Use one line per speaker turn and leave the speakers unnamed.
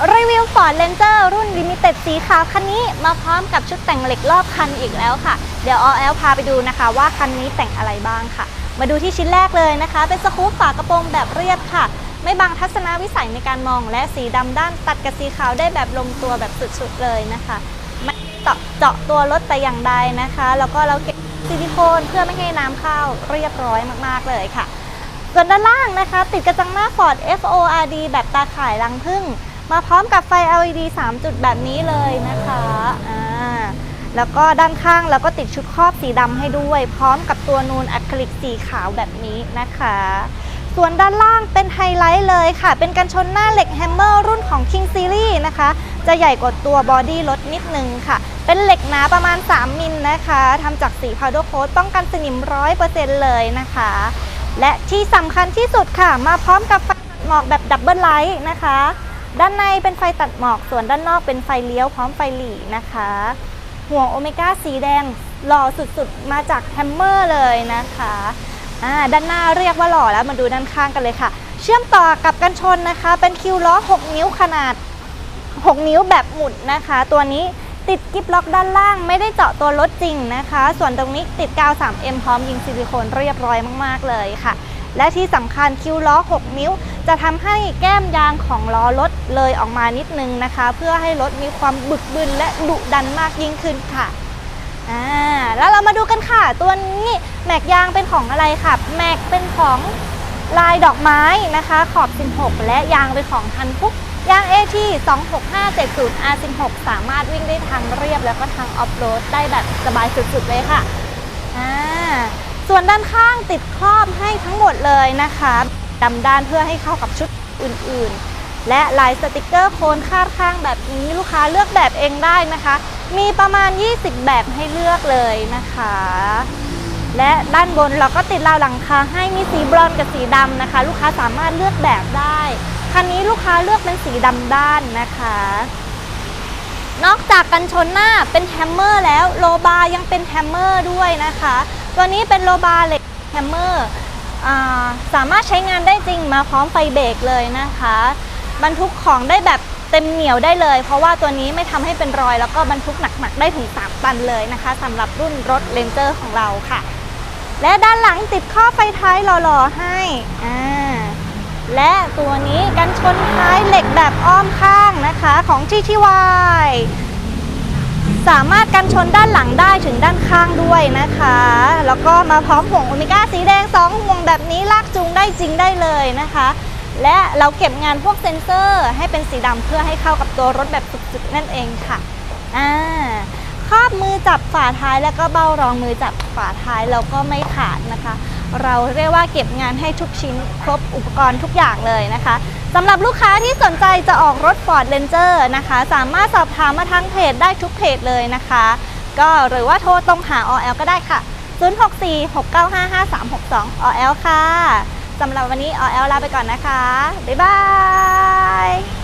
รีวิว Ford Ranger รุ่น Limited สีขาวคันนี้มาพร้อมกับชุดแต่งเหล็กรอบคันอีกแล้วค่ะ เดี๋ยวออแอลพาไปดูนะคะ ว่าคันนี้แต่งอะไรบ้างค่ะ มาดูที่ชิ้นแรกเลยนะคะ เป็นสกู๊ปฝากระโปรงแบบเรียบค่ะ ไม่บังทัศนวิสัยในการมอง และสีดำด้านตัดกับสีขาวได้แบบลงตัวแบบสุดๆเลยนะคะไม่เจาะเจาะตัวรถแต่อย่างใดนะคะ แล้วก็เราเก็บซิลิโคนเพื่อไม่ให้น้ำเข้าเรียบร้อยมากๆเลยค่ะ ส่วนด้านล่างนะคะ ติดกระจังหน้า Ford FORD แบบตาข่ายรังผึ้ง มาพร้อมกับไฟ LED 3 จุดแบบนี้เลยนะคะอ่าแล้วก็ด้านข้างเราก็ติดชุดครอบสีดำให้ด้วย พร้อมกับตัวนูนอะคริลิกสีขาวแบบนี้นะคะ ส่วนด้านล่างเป็นไฮไลท์เลยค่ะ เป็นกันชนหน้าเหล็กแฮมเมอร์รุ่นของ King Series นะคะ จะใหญ่กว่าตัวบอดี้รถนิดนึงค่ะ เป็นเหล็กหนาประมาณ 3 มิลนะคะทำจากสีพาวเดอร์โค้ดป้องกันสนิม 100%เลยนะคะ และที่สำคัญที่สุดค่ะ มาพร้อมกับไฟหมอกแบบดับเบิลไลท์นะคะ ด้านในเป็นไฟตัดหมอก ส่วนด้านนอกเป็นไฟเลี้ยวพร้อมไฟหลีนะคะ ห่วงโอเมก้าสีแดงหล่อสุดๆ มาจากแฮมเมอร์เลยนะคะอ่าด้านหน้าเรียกว่าหล่อแล้วมาดูด้านข้างกันเลยค่ะ เชื่อมต่อกับกันชนนะคะ เป็นคิวล้อ 6 นิ้วขนาด 6 นิ้วแบบหมุดนะคะ ตัวนี้ติดกิฟล็อกด้านล่างไม่ได้เจาะตัวรถจริงนะคะ ส่วนตรงนี้ติดกาว 3M พร้อมยิงซิลิโคนเรียบร้อยมาก ๆ เลยค่ะ และที่สำคัญคิวล้อ 6 นิ้ว จะทำให้แก้มยางของล้อรถเลยออกมานิดนึงนะคะ เพื่อให้รถมีความบึกบึนและดุดันมากยิ่งขึ้นค่ะอ่าแล้วเรามาดูกันค่ะ ตัวนี้แม็กยางเป็นของอะไรค่ะ แม็กเป็นของลายดอกไม้นะคะ ขอบ 16 และยางเป็นของทันพุกยาง AT 26570 R16 สามารถวิ่งได้ทางเรียบแล้วก็ทางออฟโรดได้แบบสบายสุดๆเลยค่ะอ่า ส่วนด้านข้างติดครอบให้ทั้งหมดเลยนะคะดำด้านเพื่อให้เข้ากับชุดอื่นๆ และลายสติกเกอร์โคนคาดข้างแบบนี้ลูกค้าเลือกแบบเองได้นะคะ มีประมาณ 20 แบบให้เลือกเลยนะคะ และด้านบนเราก็ติดราวหลังคาให้มีสีบรอนกับสีดำนะคะ ลูกค้าสามารถเลือกแบบได้คันนี้ลูกค้าเลือกเป็นสีดำด้านนะคะนอกจากกันชนหน้าเป็นแฮมเมอร์แล้วโลบายังเป็นแฮมเมอร์ด้วยนะคะ ตัวนี้เป็นโลบาเหล็กแฮมเมอร์สามารถใช้งานได้จริงมาพร้อมไฟเบรกเลยนะคะบรรทุกของได้แบบเต็มเหนียวได้เลย เพราะว่าตัวนี้ไม่ทำให้เป็นรอย แล้วก็บรรทุกหนักๆได้ถึง 3 ตันเลยนะคะสำหรับรุ่นรถเลนเจอร์ของเราค่ะ และด้านหลังติดข้อไฟท้ายหล่อๆให้อ่าและตัวนี้กันชนท้ายเหล็กแบบอ้อมข้างนะคะของ TTY สามารถกันชนด้านหลังได้ถึงด้านข้างด้วยนะคะ แล้วก็มาพร้อมห่วงโอเมก้าสีแดง 2 ห่วงแบบนี้ลากจูงได้จริงได้เลยนะคะ และเราเก็บงานพวกเซ็นเซอร์ให้เป็นสีดำเพื่อให้เข้ากับตัวรถแบบสุดๆนั่นเองค่ะอ่าครอบมือจับฝาท้ายแล้วก็เบ้ารองมือจับฝาท้ายเราก็ไม่ขาดนะคะ เราเรียกว่าเก็บงานให้ทุกชิ้นครบอุปกรณ์ทุกอย่างเลยนะคะ สำหรับลูกค้าที่สนใจจะออกรถ Ford Ranger นะคะ สามารถสอบถามมาทางเพจได้ทุกเพจเลยนะคะ ก็หรือว่าโทรตรงหา OL ก็ได้ค่ะ 064-695-5362 OL ค่ะ สำหรับวันนี้ OL ลาไปก่อนนะคะ บ๊ายบาย